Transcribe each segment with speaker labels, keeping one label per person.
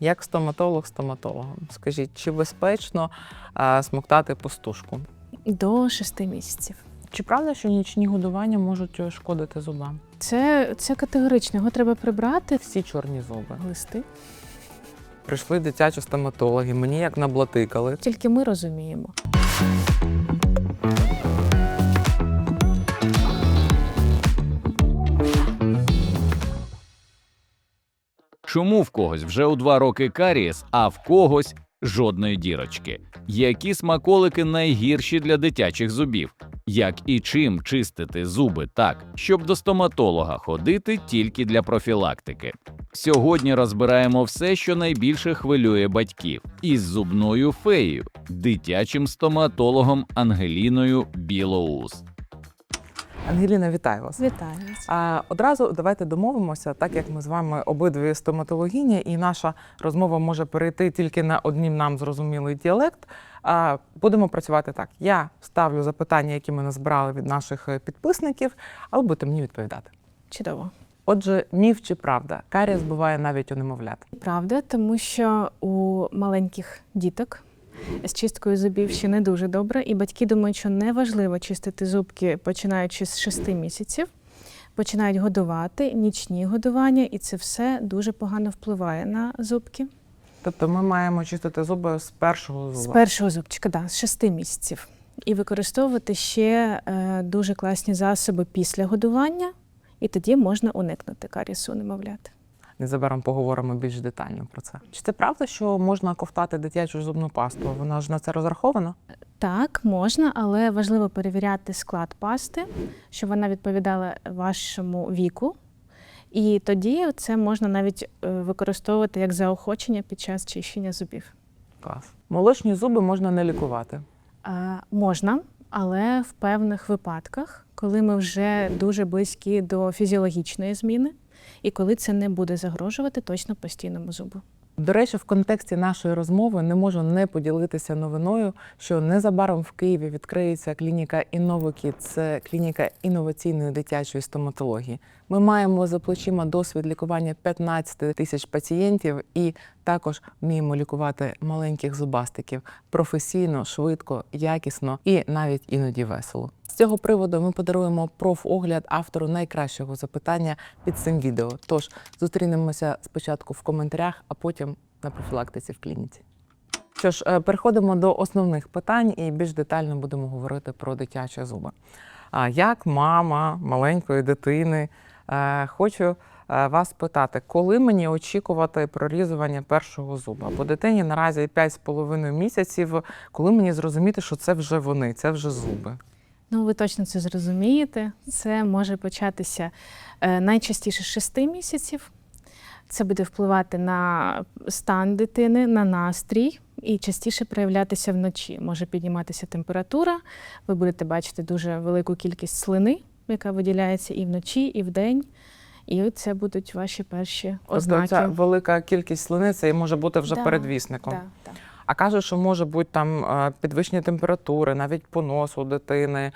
Speaker 1: Як стоматолог стоматологом, скажіть, чи безпечно а, смоктати пустушку?
Speaker 2: До шести місяців.
Speaker 1: Чи правда, що нічні годування можуть е, шкодити зубам?
Speaker 2: Це, це категорично. Його треба прибрати.
Speaker 1: Всі чорні зуби.
Speaker 2: Листи.
Speaker 1: Прийшли дитячі стоматологи, мені як наблатикали.
Speaker 2: Тільки ми розуміємо.
Speaker 3: Чому в когось вже у два роки карієс, а в когось жодної дірочки? Які смаколики найгірші для дитячих зубів? Як і чим чистити зуби так, щоб до стоматолога ходити тільки для профілактики? Сьогодні розбираємо все, що найбільше хвилює батьків, із зубною феєю, дитячим стоматологом Ангеліною Білоус.
Speaker 1: Ангеліна, вітаю вас.
Speaker 2: Вітаю вас.
Speaker 1: А одразу давайте домовимося, так як ми з вами обидві стоматологині, і наша розмова може перейти тільки на однім нам зрозумілий діалект. А будемо працювати так. Я ставлю запитання, які ми назбирали від наших е, підписників, а ви будете мені відповідати.
Speaker 2: Чудово.
Speaker 1: Отже, міф чи правда, карієс буває навіть у немовлят.
Speaker 2: Правда, тому що у маленьких діток з чисткою зубів ще не дуже добре, і батьки думають, що неважливо чистити зубки, починаючи з 6 місяців. Починають годувати, нічні годування, і це все дуже погано впливає на зубки.
Speaker 1: Тобто ми маємо чистити зуби з першого
Speaker 2: З першого зубчика, да, з 6 місяців. І використовувати ще е, дуже класні засоби після годування, і тоді можна уникнути карісу немовлят.
Speaker 1: Незабаром поговоримо більш детально про це. Чи це правда, що можна ковтати дитячу зубну пасту? Вона ж на це розрахована?
Speaker 2: Так, можна, але важливо перевіряти склад пасти, щоб вона відповідала вашому віку. І тоді це можна навіть е, використовувати як заохочення під час чищення зубів.
Speaker 1: Клас. Молочні зуби можна не лікувати.
Speaker 2: А, можна, але в певних випадках, коли ми вже дуже близькі до фізіологічної зміни, і коли це не буде загрожувати точно постійному зубу.
Speaker 1: До речі, в контексті нашої розмови не можу не поділитися новиною, що незабаром в Києві відкриється клініка Інновокіт. Це клініка інноваційної дитячої стоматології. Ми маємо за плечима досвід лікування 15 тисяч пацієнтів і також вміємо лікувати маленьких зубастиків професійно, швидко, якісно і навіть іноді весело. З цього приводу ми подаруємо профогляд автору найкращого запитання під цим відео. Тож зустрінемося спочатку в коментарях, а потім на профілактиці в клініці. Що ж, е, переходимо до основних питань і більш детально будемо говорити про дитячі зуби. А як мама маленької дитини, хочу е, вас питати, коли мені очікувати прорізування першого зуба? Бо дитині наразі 5,5 місяців, коли мені зрозуміти, що це вже вони, це вже зуби.
Speaker 2: Ну, ви точно це зрозумієте. Це може початися е, найчастіше з 6 місяців. Це буде впливати на стан дитини, на настрій і частіше проявлятися вночі. Може підніматися температура, ви будете бачити дуже велику кількість слини, яка виділяється і вночі, і вдень. І це будуть ваші перші
Speaker 1: Тобто
Speaker 2: ознаки.
Speaker 1: ця велика кількість слини це може бути вже
Speaker 2: Да,
Speaker 1: передвісником.
Speaker 2: Да, да.
Speaker 1: А кажуть, що може бути там підвищення температури, навіть понос у дитини.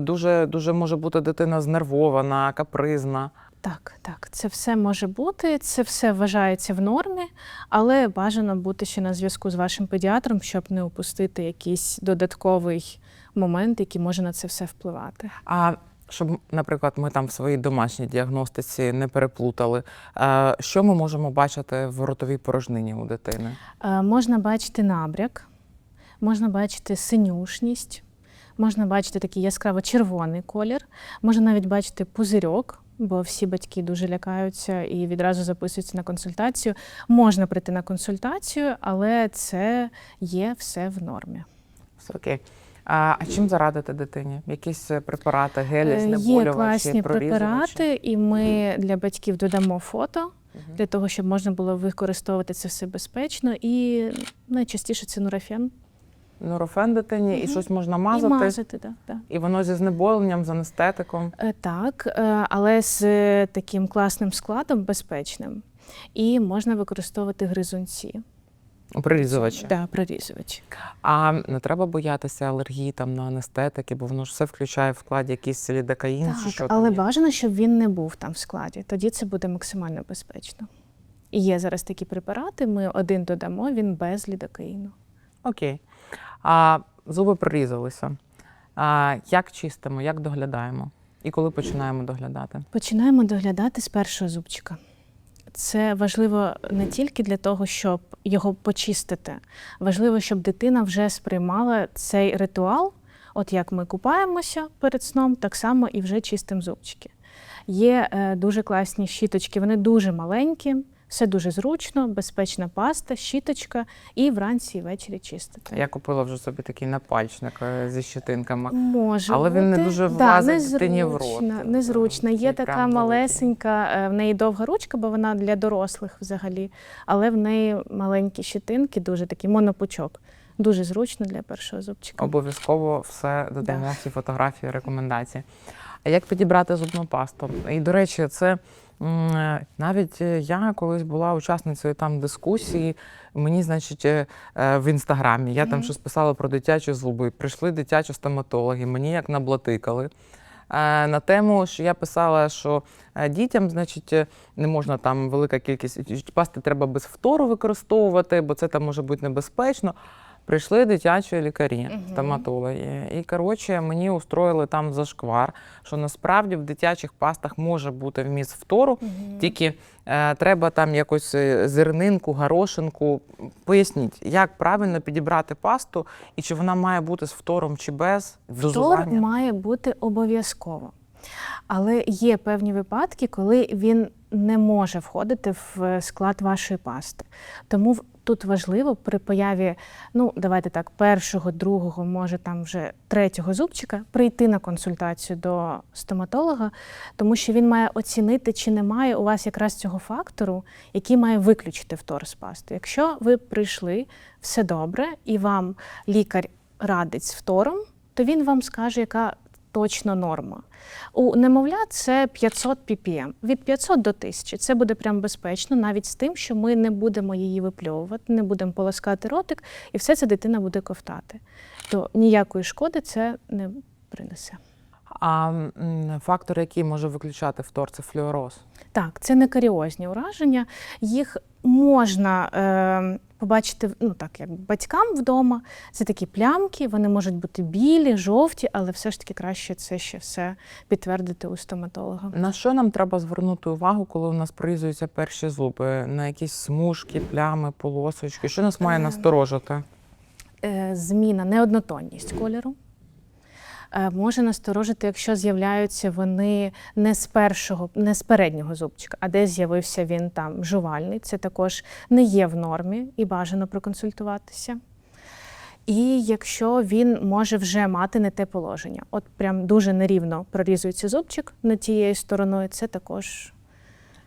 Speaker 1: Дуже, дуже може бути дитина знервована, капризна.
Speaker 2: Так, так, це все може бути, це все вважається в нормі, але бажано бути ще на зв'язку з вашим педіатром, щоб не упустити якийсь додатковий момент, який може на це все впливати.
Speaker 1: А щоб, наприклад, ми там в своїй домашній діагностиці не переплутали, е, що ми можемо бачити в ротовій порожнині у дитини?
Speaker 2: Е, можна бачити набряк, можна бачити синюшність, можна бачити такий яскраво червоний колір, можна навіть бачити пузирьок. Бо всі батьки дуже лякаються і відразу записуються на консультацію. Можна прийти на консультацію, але це є все в нормі.
Speaker 1: Окей. А, а чим зарадити дитині? Якісь е, препарати, гелі,
Speaker 2: Е,
Speaker 1: знеболювачі,
Speaker 2: Є класні препарати, і ми для батьків додамо фото для того, щоб можна було використовувати це все безпечно. І найчастіше це нурофен.
Speaker 1: Нурофен дитині, і щось можна
Speaker 2: І
Speaker 1: мазати,
Speaker 2: мазати, да, да.
Speaker 1: і воно зі знеболенням, з анестетиком.
Speaker 2: Е, Так, але з таким класним складом, безпечним. І можна використовувати гризунці,
Speaker 1: Прорізувачі.
Speaker 2: да, прорізувачі.
Speaker 1: А не треба боятися алергії там на анестетики, бо воно ж все включає в складі якийсь лідокаїн чи що
Speaker 2: Так,
Speaker 1: там
Speaker 2: але
Speaker 1: є.
Speaker 2: бажано, щоб він не був там в складі. Тоді це буде максимально безпечно. І є зараз такі препарати. Ми один додамо, він без лідокаїну.
Speaker 1: Окей. А зуби прорізалися. А, як чистимо, як доглядаємо? І коли починаємо доглядати?
Speaker 2: Починаємо доглядати з першого зубчика. Це важливо не тільки для того, щоб його почистити. Важливо, щоб дитина вже сприймала цей ритуал. От як ми купаємося перед сном, так само і вже чистимо зубчики. Є е, дуже класні щіточки, вони дуже маленькі, все дуже зручно, безпечна паста, щіточка, і вранці і ввечері чистити.
Speaker 1: Я купила вже собі такий напальчник е, зі щетинками.
Speaker 2: Може
Speaker 1: Але він не
Speaker 2: бути.
Speaker 1: дуже
Speaker 2: да,
Speaker 1: влазить дитині в рот.
Speaker 2: незручно, Незручно. Є така малесенька, е, в неї довга ручка, бо вона для дорослих взагалі, але в неї маленькі щитинки, дуже такий монопучок. Дуже зручно для першого зубчика.
Speaker 1: Обов'язково все додамо всі фотографії, рекомендації. А як підібрати зубну пасту? І, до речі, це е, навіть е, я колись була учасницею там дискусії. Мені, значить, е, е, в інстаграмі я там щось писала про дитячі зуби. Прийшли дитячі стоматологи, мені як наблатикали. е, На тему, що я писала, що е, дітям, значить, е, не можна там велика кількість пасти треба без втору використовувати, бо це там може бути небезпечно. Прийшли дитячі лікарі, стоматологи. І коротше, мені устроїли там зашквар, що насправді в дитячих пастах може бути вміст втору,
Speaker 2: Мгм.
Speaker 1: тільки е, треба там якусь е, зернинку, горошинку. Поясніть, як правильно підібрати пасту і чи вона має бути з втором чи без
Speaker 2: Тор
Speaker 1: дозування.
Speaker 2: має бути обов'язково. Але є певні випадки, коли він не може входити в склад вашої пасти. Тому в- тут важливо при появі, ну давайте так, першого, другого, може там вже третього зубчика, прийти на консультацію до стоматолога, тому що він має оцінити, чи немає у вас якраз цього фактору, який має виключити втор з пасти. Якщо ви прийшли, все добре, і вам лікар радить з втором, то він вам скаже, яка точно норма. У немовлят це 500 ppm. Від 500 до 1000. Це буде прям безпечно, навіть з тим, що ми не будемо її випльовувати, не будемо полоскати ротик, і все це дитина буде ковтати. То ніякої шкоди це не принесе.
Speaker 1: А фактор, який може виключати втор, це флюороз.
Speaker 2: Так, це не каріозні ураження. Їх можна е, побачити ну так, як батькам вдома. Це такі плямки, вони можуть бути білі, жовті, але все ж таки краще це ще все підтвердити у стоматолога.
Speaker 1: На що нам треба звернути увагу, коли у нас прорізуються перші зуби? На якісь смужки, плями, полосочки? Що нас має
Speaker 2: Е,
Speaker 1: насторожити?
Speaker 2: Е, зміна, неоднотонність кольору. Е, Може насторожити, якщо з'являються вони не з першого, не з переднього зубчика, а де з'явився він там жувальний. Це також не є в нормі і бажано проконсультуватися. І якщо він може вже мати не те положення, от прям дуже нерівно прорізується зубчик над тією стороною, це також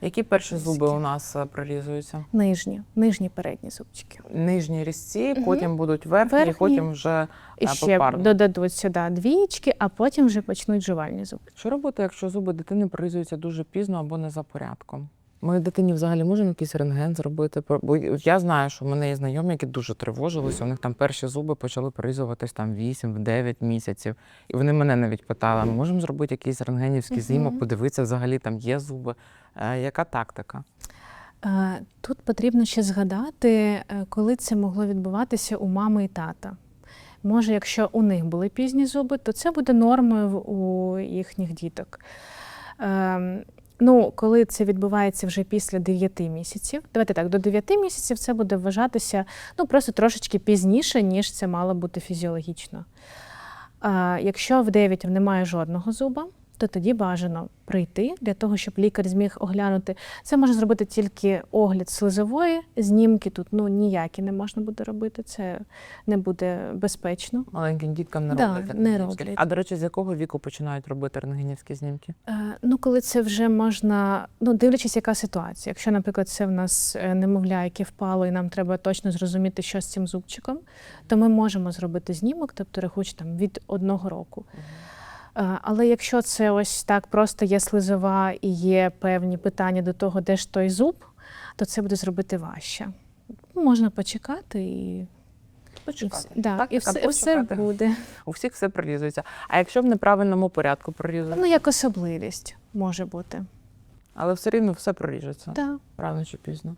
Speaker 1: Які перші зуби у нас е, прорізуються?
Speaker 2: нижні, нижні передні зубчики.
Speaker 1: Нижні різці,
Speaker 2: Мгм.
Speaker 1: потім будуть верхні,
Speaker 2: Верхні.
Speaker 1: потім вже
Speaker 2: І
Speaker 1: е,
Speaker 2: ще
Speaker 1: попарно.
Speaker 2: додадуть сюди двічки, а потім вже почнуть жувальні зуби.
Speaker 1: Що робити, якщо зуби дитини прорізуються дуже пізно або не за порядком? Ми дитині взагалі можемо якийсь рентген зробити? Бо я знаю, що в мене є знайомі, які дуже тривожилися. У них там перші зуби почали прорізуватись там 8-9 місяців. І вони мене навіть питали: ми можемо зробити якийсь рентгенівський знімок, подивитися, взагалі там є зуби. Е, яка тактика?
Speaker 2: Е, Тут потрібно ще згадати, е, коли це могло відбуватися у мами і тата. Може, якщо у них були пізні зуби, то це буде нормою у їхніх діток. Ну, коли це відбувається вже після 9 місяців, давайте так, до 9 місяців це буде вважатися ну, просто трошечки пізніше, ніж це мало бути фізіологічно. А, якщо в 9 немає жодного зуба, то тоді бажано прийти для того, щоб лікар зміг оглянути. Це може зробити тільки огляд слизової, знімки тут ну, ніякі не можна буде робити, це не буде безпечно.
Speaker 1: Маленьким діткам не
Speaker 2: Да,
Speaker 1: роблять.
Speaker 2: не роблять.
Speaker 1: А до речі, з якого віку починають робити рентгенівські знімки?
Speaker 2: Е, Ну, коли це вже можна, ну дивлячись, яка ситуація. Якщо, наприклад, це в нас е, немовля, яке впало, і нам треба точно зрозуміти, що з цим зубчиком, то ми можемо зробити знімок, тобто рахуючи там від одного року. Е, Але якщо це ось так просто є слизова і є певні питання до того, де ж той зуб, то це буде зробити важче. Можна почекати і, і,
Speaker 1: Почекати.
Speaker 2: вс- да,
Speaker 1: Так,
Speaker 2: і
Speaker 1: так,
Speaker 2: все, все буде.
Speaker 1: У всіх все прорізується. А якщо в неправильному порядку прорізується,
Speaker 2: Ну, як особливість може бути.
Speaker 1: але все рівно все проріжеться
Speaker 2: Так.
Speaker 1: рано чи пізно.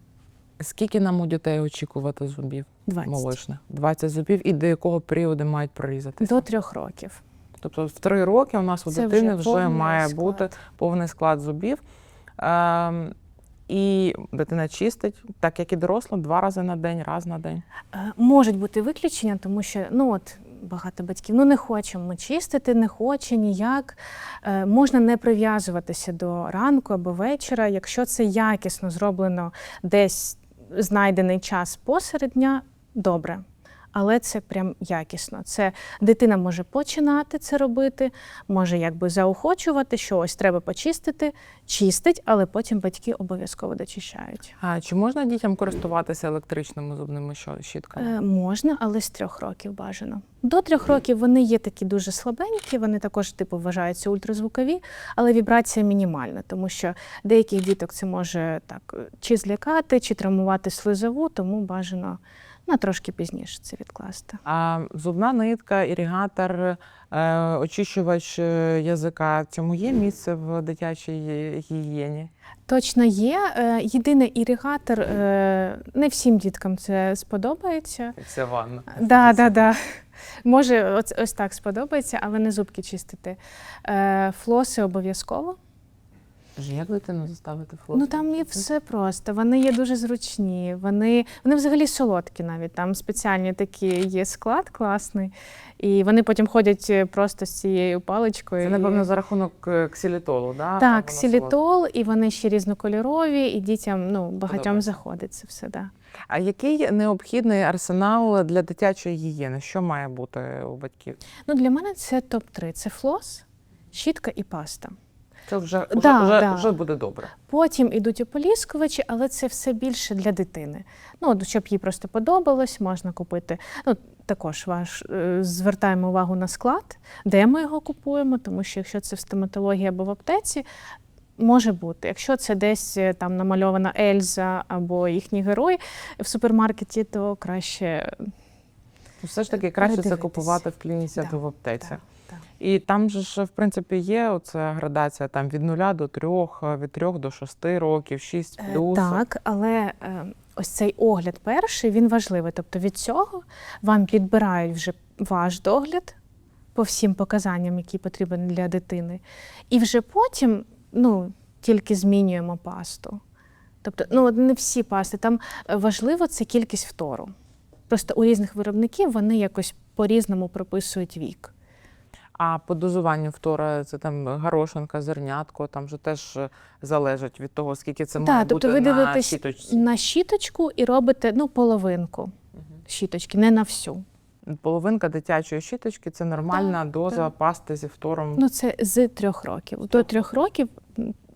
Speaker 1: Скільки нам у дітей очікувати зубів
Speaker 2: 20.
Speaker 1: молочних? 20 зубів і до якого періоду мають прорізатися?
Speaker 2: До трьох років.
Speaker 1: Тобто в три роки у нас у
Speaker 2: Це
Speaker 1: дитини
Speaker 2: вже
Speaker 1: вже, має
Speaker 2: склад.
Speaker 1: бути повний склад зубів. Ем, і дитина чистить, так як і доросла, два рази на день, раз на день.
Speaker 2: Е, Можуть бути виключення, тому що ну от багато батьків ну не хочемо чистити, не хоче ніяк. Е, можна не прив'язуватися до ранку або вечора, якщо це якісно зроблено десь знайдений час посеред дня, добре. Але це прям якісно. Це дитина може починати це робити, може якби заохочувати, що ось треба почистити, чистить, але потім батьки обов'язково дочищають.
Speaker 1: А чи можна дітям користуватися електричними зубними щітками?
Speaker 2: Е, можна, але з трьох років бажано. До трьох років вони є такі дуже слабенькі, вони також типу вважаються ультразвукові, але вібрація мінімальна, тому що деяких діток це може так чи злякати, чи травмувати слизову, тому бажано на трошки пізніше це відкласти.
Speaker 1: А зубна нитка, іригатор, е, очищувач е, язика цьому є місце в дитячій гігієні?
Speaker 2: Точно є. Е, Єдиний іригатор, не всім діткам це сподобається.
Speaker 1: Це ванна.
Speaker 2: Да, да, да. Може, ось, ось так сподобається, але не зубки чистити. Флоси обов'язково.
Speaker 1: Боже, Як дитину заставити флот?
Speaker 2: Ну там є все просто. Вони є дуже зручні. Вони, вони взагалі солодкі навіть. Там спеціальні такі є склад класний. І вони потім ходять е, просто з цією паличкою.
Speaker 1: Це,
Speaker 2: і-
Speaker 1: напевно, за рахунок е, ксилітолу, да?
Speaker 2: Так,
Speaker 1: солодке.
Speaker 2: і вони ще різнокольорові, і дітям ну, багатьом заходить це все. Да.
Speaker 1: А який необхідний арсенал для дитячої гігієни? Що має бути у батьків?
Speaker 2: Ну, для мене це топ-3. Це флос, щітка і паста.
Speaker 1: Це вже,
Speaker 2: Да,
Speaker 1: вже, вже,
Speaker 2: да.
Speaker 1: вже буде добре.
Speaker 2: Потім ідуть ополіскувачі, але це все більше для дитини. Ну, щоб їй просто подобалось, можна купити. Ну, також ваш, е, звертаємо увагу на склад, де ми його купуємо, тому що якщо це в стоматології або в аптеці, може бути. Якщо це десь е, там намальована Ельза або їхній герой в супермаркеті, то краще
Speaker 1: Все ж таки краще це купувати в клініці
Speaker 2: Да,
Speaker 1: або в аптеці.
Speaker 2: так.
Speaker 1: І там же ж, в принципі, є оця градація там від нуля до трьох, від трьох до шести років, шість
Speaker 2: Е,
Speaker 1: плюс.
Speaker 2: Так, але е, ось цей огляд перший він важливий. Тобто від цього вам підбирають вже ваш догляд по всім показанням, які потрібні для дитини. І вже потім ну, тільки змінюємо пасту. Тобто, ну, не всі пасти. Там е, важливо це кількість фтору. Просто у різних виробників вони якось по-різному прописують вік.
Speaker 1: А по дозуванню втора це там горошинка, зернятко, там же теж е, залежить від того, скільки це
Speaker 2: Так,
Speaker 1: має
Speaker 2: тобто
Speaker 1: бути
Speaker 2: ви
Speaker 1: на щіточці.
Speaker 2: На щіточку і робите ну, половинку щіточки, не на всю.
Speaker 1: Половинка дитячої щіточки це нормальна доза
Speaker 2: так.
Speaker 1: пасти зі втором
Speaker 2: Ну, це з трьох років. До трьох років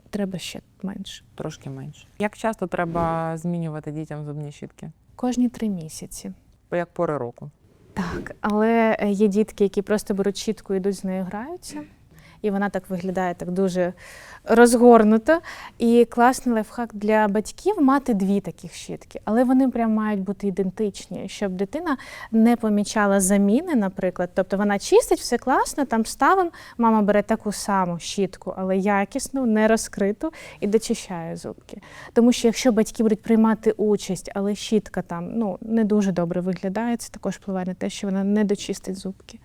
Speaker 2: треба ще менше.
Speaker 1: трошки менше. Як часто треба змінювати дітям зубні щітки?
Speaker 2: Кожні три місяці.
Speaker 1: Як пори року?
Speaker 2: Так, але е, є дітки, які просто беруть щітку йдуть з нею граються. І вона так виглядає так дуже розгорнуто. І класний лайфхак для батьків мати дві таких щітки, але вони прям мають бути ідентичні, щоб дитина не помічала заміни, наприклад. Тобто вона чистить, все класно, там ставимо, мама бере таку саму щітку, але якісну, не розкриту, і дочищає зубки. Тому що якщо батьки будуть приймати участь, але щітка там ну, не дуже добре виглядає, це також впливає на те, що вона не дочистить зубки.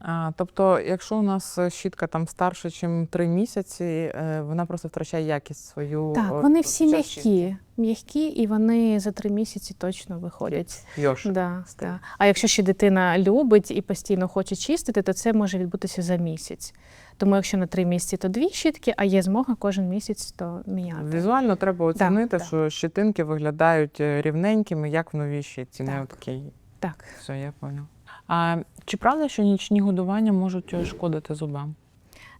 Speaker 1: А, тобто, якщо у нас е, щітка там старше, ніж три місяці, е, вона просто втрачає якість свою.
Speaker 2: Так,
Speaker 1: е,
Speaker 2: вони всі м'які, м'які, і вони за три місяці точно виходять.
Speaker 1: Йош.
Speaker 2: Да, да. А якщо ще дитина любить і постійно хоче чистити, то це може відбутися за місяць. Тому якщо на три місяці, то дві щітки, а є змога кожен місяць то міняти.
Speaker 1: Візуально треба оцінити,
Speaker 2: да.
Speaker 1: що щетинки виглядають е, рівненькими, як в новій щітці. Не
Speaker 2: Так.
Speaker 1: такі.
Speaker 2: Так.
Speaker 1: Все, я поняла. А чи правда, що нічні годування можуть е, шкодити зубам?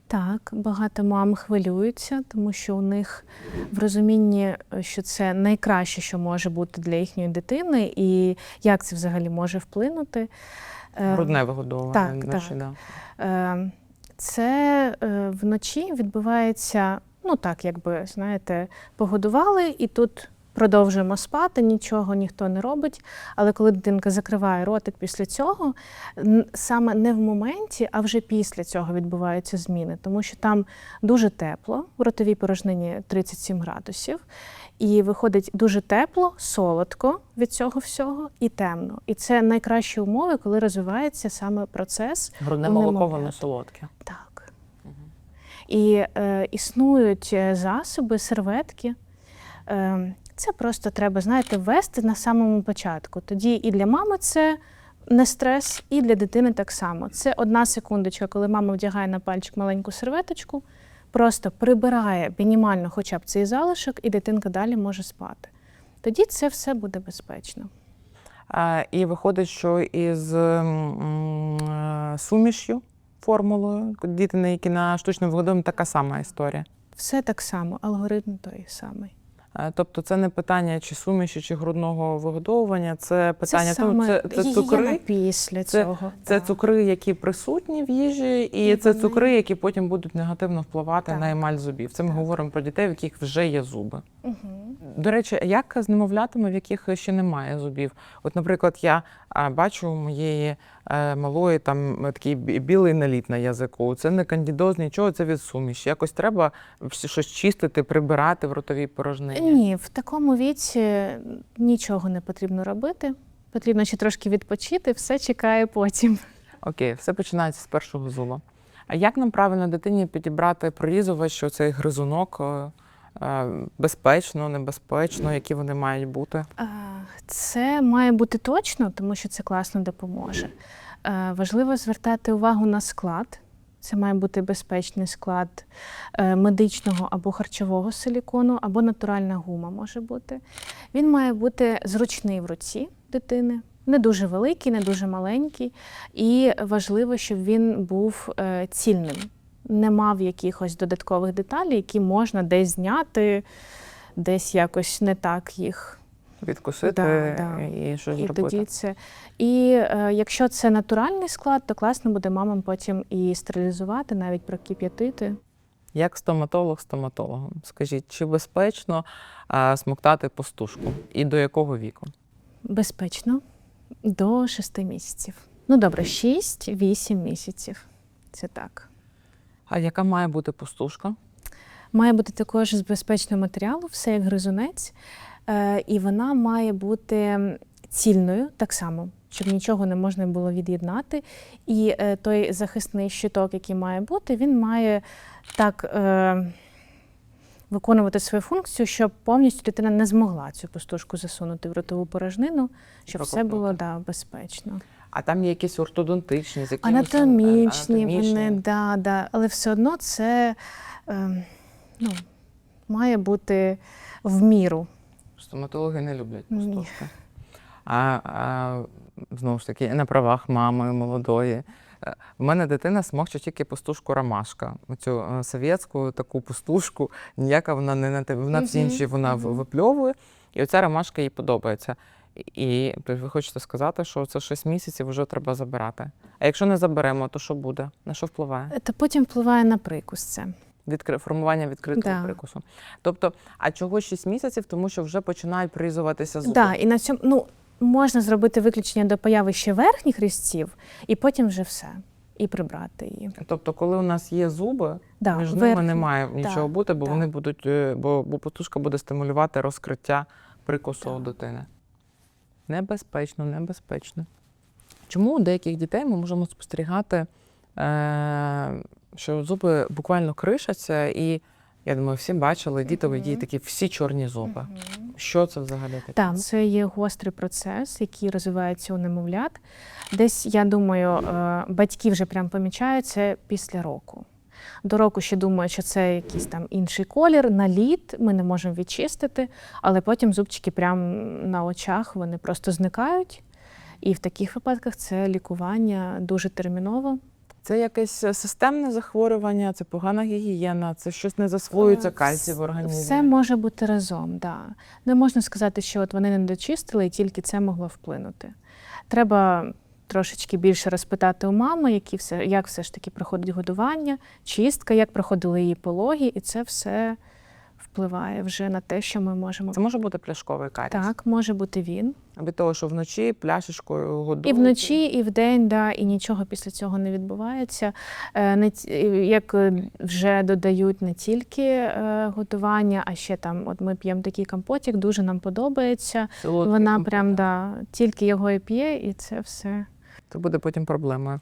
Speaker 2: Так, багато мам хвилюються, тому що у них в розумінні, е, що це найкраще, що може бути для їхньої дитини, і як це взагалі може вплинути. Е,
Speaker 1: Грудне вигодовування.
Speaker 2: так, так.
Speaker 1: Да.
Speaker 2: Це вночі відбувається, ну так, якби знаєте, погодували, і тут продовжуємо спати, нічого ніхто не робить. Але коли дитинка закриває ротик після цього, саме не в моменті, а вже після цього відбуваються зміни, тому що там дуже тепло, в ротовій порожнині 37 градусів. І виходить дуже тепло, солодко від цього всього і темно. І це найкращі умови, коли розвивається саме процес
Speaker 1: Грудне молоко, воно солодке.
Speaker 2: Так. І е, існують е, засоби, серветки. Е, це просто треба, знаєте, ввести на самому початку. Тоді і для мами це не стрес, і для дитини так само. Це одна секундочка, коли мама вдягає на пальчик маленьку серветочку, просто прибирає мінімально хоча б цей залишок, і дитинка далі може спати. Тоді це все буде безпечно.
Speaker 1: А, і виходить, що із м, е, сумішю, формулою, діти, на які на штучному вигодовуванні, така сама історія.
Speaker 2: Все так само, алгоритм той самий.
Speaker 1: Е, Тобто це не питання чи суміші, чи грудного вигодовування, це питання
Speaker 2: це саме
Speaker 1: це, це цукри,
Speaker 2: після
Speaker 1: це-
Speaker 2: цього.
Speaker 1: це
Speaker 2: так.
Speaker 1: цукри, які присутні в їжі, і
Speaker 2: І
Speaker 1: це
Speaker 2: вони-
Speaker 1: цукри, які потім будуть негативно впливати
Speaker 2: Так.
Speaker 1: на емаль зубів. Це ми
Speaker 2: Так.
Speaker 1: говоримо про дітей, в яких вже є зуби.
Speaker 2: Угу.
Speaker 1: До речі, як з немовлятами, в яких ще немає зубів? От, наприклад, я а, бачу у моєї е, малої там е, такий білий наліт на язику. Це не кандідоз, нічого, це від суміші. Якось треба щось чистити, прибирати в ротовій порожнині.
Speaker 2: Ні, в такому віці нічого не потрібно робити. Потрібно ще трошки відпочити, все чекає потім.
Speaker 1: Окей, все починається з першого зуба. А як нам правильно дитині підібрати прорізувач, оцей гризунок? Безпечно, небезпечно, які вони мають бути?
Speaker 2: Це має бути точно, тому що це класно допоможе. Е, Важливо звертати увагу на склад. Це має бути безпечний склад е, медичного або харчового силікону, або натуральна гума може бути. Він має бути зручний в руці дитини, не дуже великий, не дуже маленький. І важливо, щоб він був е, цільним, не мав якихось додаткових деталей, які можна десь зняти, десь якось не так їх
Speaker 1: Відкусити
Speaker 2: Да, да.
Speaker 1: і щось
Speaker 2: і
Speaker 1: зробити?
Speaker 2: тоді це. І е, якщо це натуральний склад, то класно буде мамам потім і стерилізувати, навіть прокип'ятити.
Speaker 1: Як стоматолог стоматологом, скажіть, чи безпечно а, смоктати пустушку і до якого віку?
Speaker 2: Безпечно до 6 місяців. Ну добре, 6-8 місяців. Це так.
Speaker 1: А яка має бути пустушка?
Speaker 2: Має бути також з безпечного матеріалу, все як гризунець, е, і вона має бути цільною так само, щоб нічого не можна було від'єднати. І е, той захисний щиток, який має бути, він має так е, виконувати свою функцію, щоб повністю дитина не змогла цю пустушку засунути в ротову порожнину, щоб все було да, безпечно.
Speaker 1: А там є якісь ортодонтичні, з якимось
Speaker 2: Анатомічні, вони, да, да. але все одно це е, ну, має бути в міру.
Speaker 1: Стоматологи не люблять пустушки. А, а знову ж таки, на правах мами молодої. Е, В мене дитина смокче тільки пустушку ромашка. Оцю е, совєтську таку пустушку, ніяка вона не на. Вона всі інші вона випльовує, і оця ромашка їй подобається. І ви хочете сказати, що це 6 місяців вже треба забирати. А якщо не заберемо, то що буде? На що впливає?
Speaker 2: Та потім впливає на прикус це.
Speaker 1: Відкри... Формування відкритого
Speaker 2: Да.
Speaker 1: прикусу. Тобто, а чого 6 місяців? Тому що вже починають прорізуватися зуби.
Speaker 2: Да, і на цьому ну, можна зробити виключення до появи ще верхніх різців, і потім вже все. І прибрати її.
Speaker 1: Тобто, коли у нас є зуби,
Speaker 2: Да,
Speaker 1: між ними
Speaker 2: верхні.
Speaker 1: не має нічого бути, бо
Speaker 2: так.
Speaker 1: вони будуть, е, бо, бо потушка буде стимулювати розкриття прикусу у дитини. Небезпечно, небезпечно. Чому у деяких дітей ми можемо спостерігати, е, що зуби буквально кришаться, і я думаю, всі бачили дітові дії такі всі чорні зуби. Що це взагалі таке?
Speaker 2: Так, це є гострий процес, який розвивається у немовлят. Десь, я думаю, е, батьки вже прям помічають це після року. До року ще думають, що це якийсь там інший колір, наліт, ми не можемо відчистити, але потім зубчики прямо на очах вони просто зникають. І в таких випадках це лікування дуже терміново.
Speaker 1: Це якесь системне захворювання, це погана гігієна, це щось не засвоюється
Speaker 2: Е,
Speaker 1: кальцій в організмі.
Speaker 2: Все може бути разом, да. Не можна сказати, що от вони не дочистили і тільки це могло вплинути. Треба трошечки більше розпитати у мами, які все, як все ж таки проходить годування, чистка, як проходили її пологи, і це все впливає вже на те, що ми можемо.
Speaker 1: Це може бути пляшковий каріс.
Speaker 2: Так, може бути він.
Speaker 1: Від того, що вночі пляшечкою годують.
Speaker 2: І вночі, і вдень, да, і нічого після цього не відбувається. Е, Не як е, вже додають не тільки е, готування, а ще там, от ми п'ємо такий компотик, дуже нам подобається.
Speaker 1: Солодкий
Speaker 2: Вона
Speaker 1: компот.
Speaker 2: прям да, тільки його і п'є, і це все.
Speaker 1: Це буде потім проблемою.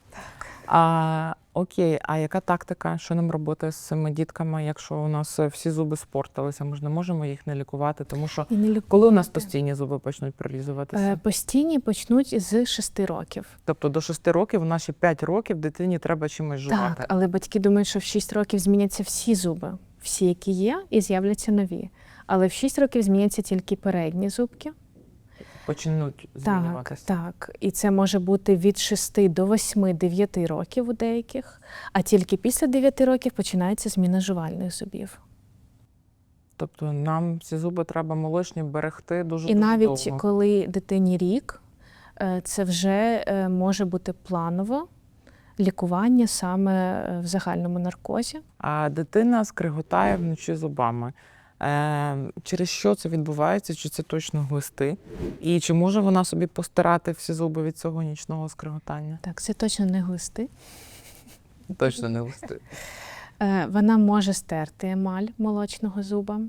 Speaker 1: А, окей, а яка тактика? Що нам робити з цими дітками, якщо у нас е, всі зуби спортилися? Ми ж не можемо їх не лікувати, тому що
Speaker 2: не лікувати.
Speaker 1: коли у нас постійні зуби почнуть прилізуватися?
Speaker 2: Е, Постійні почнуть з 6 років.
Speaker 1: Тобто до 6 років, у наші 5 років дитині треба чимось жувати.
Speaker 2: Так, але батьки думають, що в 6 років зміняться всі зуби, всі, які є, і з'являться нові. Але в 6 років зміняться тільки передні зубки.
Speaker 1: Почнуть змінюватися.
Speaker 2: так. І це може бути від 6 до 8-9 років у деяких, а тільки після 9 років починається зміна жувальних зубів.
Speaker 1: Тобто нам ці зуби треба молочні берегти дуже
Speaker 2: І навіть
Speaker 1: довго.
Speaker 2: коли дитині рік, е, це вже е, може бути планово лікування саме е, в загальному наркозі.
Speaker 1: А дитина скриготає вночі зубами. Е, через що це відбувається? Чи це точно глисти? І чи може вона собі постирати всі зуби від цього нічного скриготання?
Speaker 2: Так, це точно не глисти.
Speaker 1: Точно не глисти.
Speaker 2: Е, Вона може стерти емаль молочного зуба.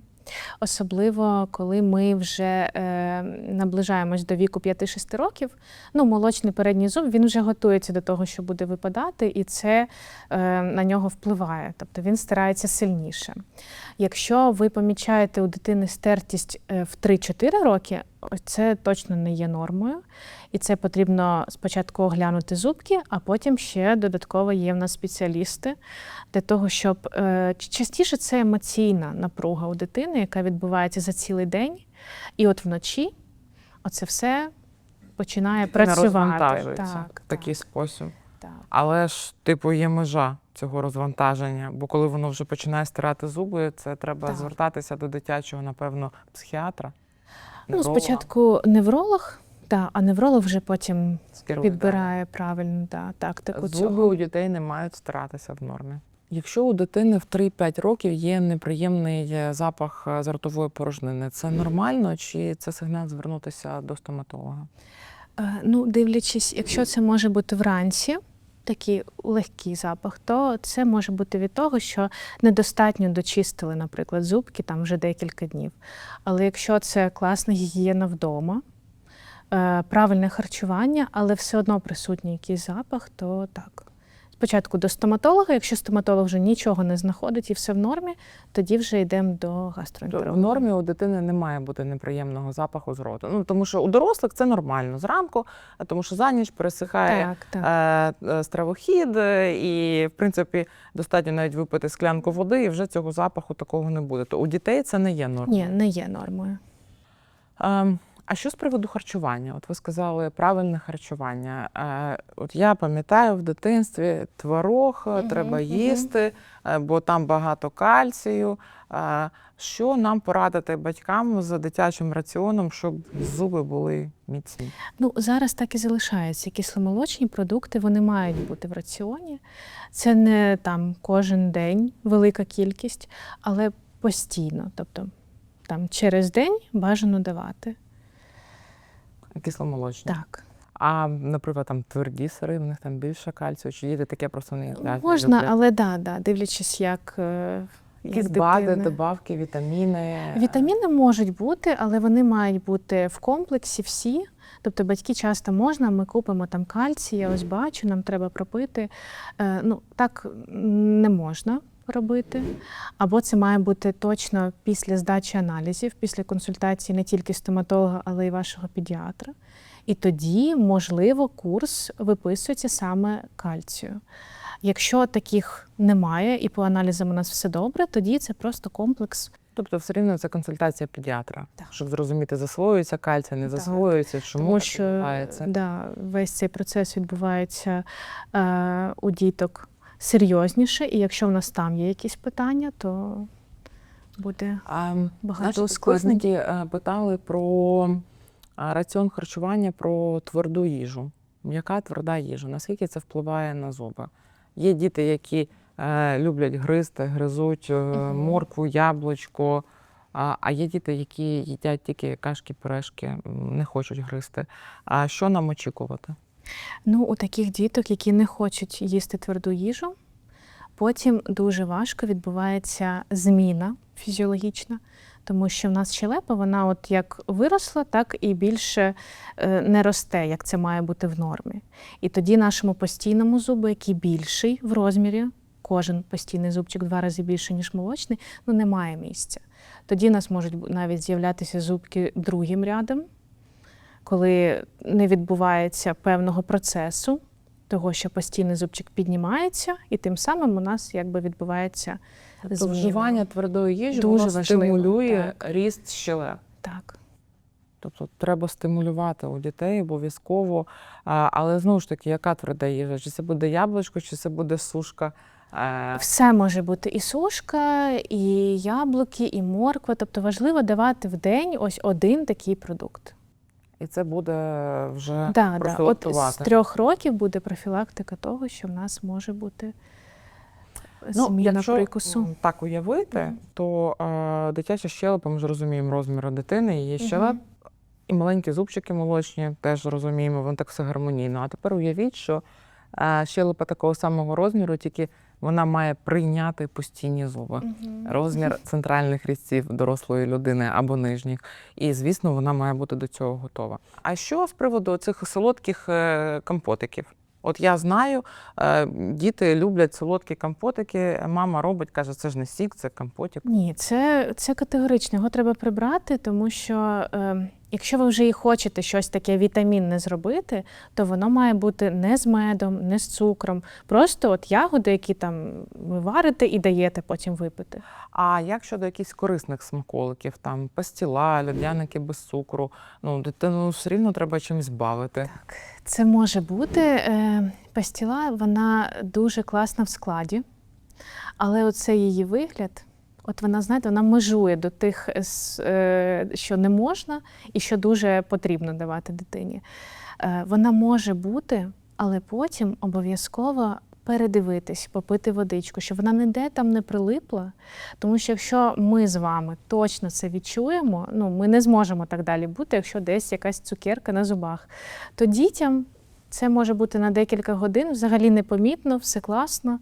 Speaker 2: Особливо, коли ми вже е, наближаємось до віку 5-6 років, ну, молочний передній зуб він вже готується до того, що буде випадати, і це е, на нього впливає, тобто він стирається сильніше. Якщо ви помічаєте у дитини стертість е, в 3-4 роки, це точно не є нормою. І це потрібно спочатку оглянути зубки, а потім ще додатково є в нас спеціалісти для того, щоб е, частіше це емоційна напруга у дитини, яка відбувається за цілий день. І от вночі оце все починає працювати. Так,
Speaker 1: в такий спосіб.
Speaker 2: Так.
Speaker 1: Але ж, типу, є межа цього розвантаження, бо коли воно вже починає стирати зуби, це треба
Speaker 2: Так.
Speaker 1: звертатися до дитячого, напевно, психіатра.
Speaker 2: Ну, спочатку невролог, та, а невролог вже потім
Speaker 1: Скерує,
Speaker 2: підбирає правильну да, тактику
Speaker 1: Зуби
Speaker 2: цього.
Speaker 1: у дітей не мають стиратися в нормі. Якщо у дитини в 3-5 років є неприємний е, запах е, з ротової порожнини, це нормально чи це сигнал звернутися до стоматолога?
Speaker 2: Е, Ну, дивлячись, якщо це може бути вранці, такий легкий запах, то це може бути від того, що недостатньо дочистили, наприклад, зубки там вже декілька днів. Але якщо це класна гігієна вдома, е, правильне харчування, але все одно присутній якийсь запах, то так. Спочатку до стоматолога, якщо стоматолог вже нічого не знаходить і все в нормі, тоді вже йдемо до
Speaker 1: То
Speaker 2: гастроентеролога.
Speaker 1: в нормі у дитини не має бути неприємного запаху з роту. Ну тому що у дорослих це нормально зранку, тому що за ніч пересихає
Speaker 2: Так, так.
Speaker 1: е, е, стравохід, е, і в принципі достатньо навіть випити склянку води, і вже цього запаху такого не буде. То у дітей це не є нормою.
Speaker 2: Ні, не є нормою.
Speaker 1: Ем, А що з приводу харчування? От ви сказали правильне харчування. От я пам'ятаю в дитинстві творог е, треба їсти, е, бо там багато кальцію. Що нам порадити батькам з дитячим раціоном, щоб зуби були міцні?
Speaker 2: Ну, зараз так і залишається. Кисломолочні продукти вони мають бути в раціоні. Це не там кожен день велика кількість, але постійно. Тобто там через день бажано давати.
Speaker 1: Кисломолочні.
Speaker 2: Так.
Speaker 1: А, наприклад, там тверді сири, в них там більше кальцію, чи діти таке просто не їдять,
Speaker 2: Можна,
Speaker 1: люблять?
Speaker 2: але да, да, дивлячись, як, е,
Speaker 1: якісь БАДи, добавки, вітаміни.
Speaker 2: Вітаміни можуть бути, але вони мають бути в комплексі всі. Тобто батьки часто можна, ми купимо там кальцій, я ось бачу, нам треба пропити. Е, ну, так не можна робити. Або це має бути точно після здачі аналізів, після консультації не тільки стоматолога, але й вашого педіатра. І тоді, можливо, курс виписується саме кальцію. Якщо таких немає і по аналізам у нас все добре, тоді це просто комплекс
Speaker 1: Тобто, все рівно це консультація педіатра,
Speaker 2: Так.
Speaker 1: щоб зрозуміти, засвоюється кальцій, не
Speaker 2: Так.
Speaker 1: засвоюється, чому
Speaker 2: Тому
Speaker 1: так
Speaker 2: що
Speaker 1: відбувається.
Speaker 2: да, весь цей процес відбувається е, у діток серйозніше, і якщо в нас там є якісь питання, то буде багато
Speaker 1: наші
Speaker 2: ускладнень.
Speaker 1: е, питали про раціон харчування, про тверду їжу. М'яка тверда їжа. Наскільки це впливає на зуби? Є діти, які е, люблять гризти, гризуть е, моркву, яблучко, А, а є діти, які їдять тільки кашки, пюрешки, не хочуть гризти. А що нам очікувати?
Speaker 2: Ну, у таких діток, які не хочуть їсти тверду їжу, потім дуже важко відбувається зміна фізіологічна, тому що в нас щелепа, вона от як виросла, так і більше е, не росте, як це має бути в нормі. І тоді нашому постійному зубу, який більший в розмірі, кожен постійний зубчик два рази більше, ніж молочний, ну немає місця. Тоді у нас можуть навіть з'являтися зубки другим рядом, коли не відбувається певного процесу, того, що постійний зубчик піднімається, і тим самим у нас якби відбувається
Speaker 1: Тобто вживання твердої їжі
Speaker 2: Дуже
Speaker 1: воно
Speaker 2: важливо,
Speaker 1: стимулює
Speaker 2: так.
Speaker 1: ріст щелеп.
Speaker 2: Так.
Speaker 1: Тобто треба стимулювати у дітей обов'язково. Але знову ж таки, яка тверда їжа? Чи це буде яблучко, чи це буде сушка?
Speaker 2: Все може бути і сушка, і яблуки, і морква. Тобто важливо давати в день ось один такий продукт.
Speaker 1: І це буде вже
Speaker 2: Да, да. От з трьох років буде профілактика того, що в нас може бути зміна
Speaker 1: Ну, якщо
Speaker 2: прикусу.
Speaker 1: так уявити, то е, дитяча щелепа, ми ж розуміємо розміру дитини, її щелеп,
Speaker 2: Мгм.
Speaker 1: і маленькі зубчики молочні, теж розуміємо, воно так все гармонійно. А тепер уявіть, що е, щелепа такого самого розміру, тільки вона має прийняти постійні зуби.
Speaker 2: Мгм.
Speaker 1: Розмір центральних різців дорослої людини або нижніх. І, звісно, вона має бути до цього готова. А що з приводу цих солодких е, компотиків? От я знаю, е, діти люблять солодкі компотики. Мама робить, каже, це ж не сік, це компотик.
Speaker 2: Ні, це, це категорично. Його треба прибрати, тому що е, якщо ви вже і хочете щось таке вітамінне зробити, то воно має бути не з медом, не з цукром. Просто от ягоди, які там ви варите і даєте потім випити.
Speaker 1: А як щодо якихось корисних смаколиків, там пастіла, льодяники без цукру, ну дитину все рівно треба чимось бавити.
Speaker 2: Так, Це може бути е, пастіла, вона дуже класна в складі, але оце її вигляд. От вона, знаєте, вона межує до тих, е, е, що не можна і що дуже потрібно давати дитині. Е, Вона може бути, але потім обов'язково передивитись, попити водичку, щоб вона ніде там не прилипла. Тому що якщо ми з вами точно це відчуємо, ну ми не зможемо так далі бути, якщо десь якась цукерка на зубах. То дітям це може бути на декілька годин, взагалі непомітно, все класно,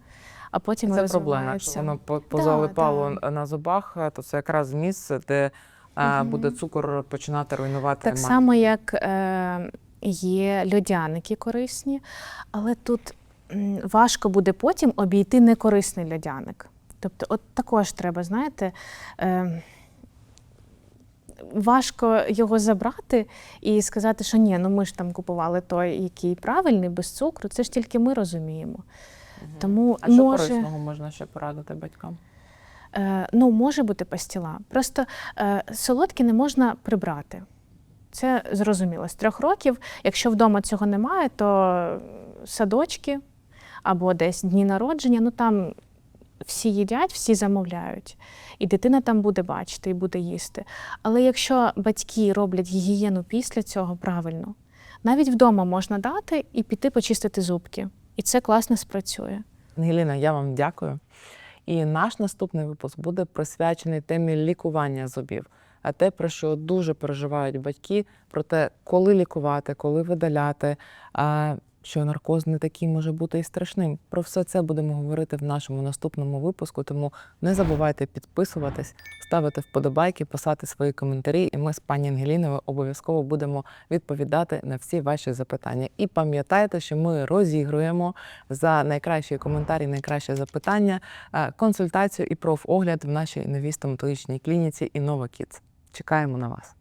Speaker 2: а потім
Speaker 1: Це проблема. Якщо воно по- позалипало на зубах, е, то це якраз місце, де
Speaker 2: Мгм.
Speaker 1: буде цукор починати руйнувати.
Speaker 2: Так
Speaker 1: маму.
Speaker 2: само, як е, є льодяники корисні, але тут важко буде потім обійти некорисний льодяник. Тобто, от також треба, знаєте, е, важко його забрати і сказати, що ні, ну ми ж там купували той, який правильний, без цукру. Це ж тільки ми розуміємо. Тому
Speaker 1: А що
Speaker 2: може.
Speaker 1: корисного можна ще порадити батькам?
Speaker 2: Е, ну, може бути пастіла. Просто е, солодкі не можна прибрати. Це зрозуміло. З трьох років, якщо вдома цього немає, то садочки або десь дні народження, ну там всі їдять, всі замовляють. І дитина там буде бачити і буде їсти. Але якщо батьки роблять гігієну після цього правильно, навіть вдома можна дати і піти почистити зубки. І це класно спрацює.
Speaker 1: Ангеліна, я вам дякую. І наш наступний випуск буде присвячений темі лікування зубів. А те, про що дуже переживають батьки, про те, коли лікувати, коли видаляти, що наркоз не такий може бути і страшним. Про все це будемо говорити в нашому наступному випуску. Тому не забувайте підписуватись, ставити вподобайки, писати свої коментарі. І ми з пані Ангеліною обов'язково будемо відповідати на всі ваші запитання. І пам'ятайте, що ми розігруємо за найкращі коментарі, найкраще запитання, е, консультацію і профогляд в нашій новій стоматологічній клініці Innova Kids. Чекаємо на вас.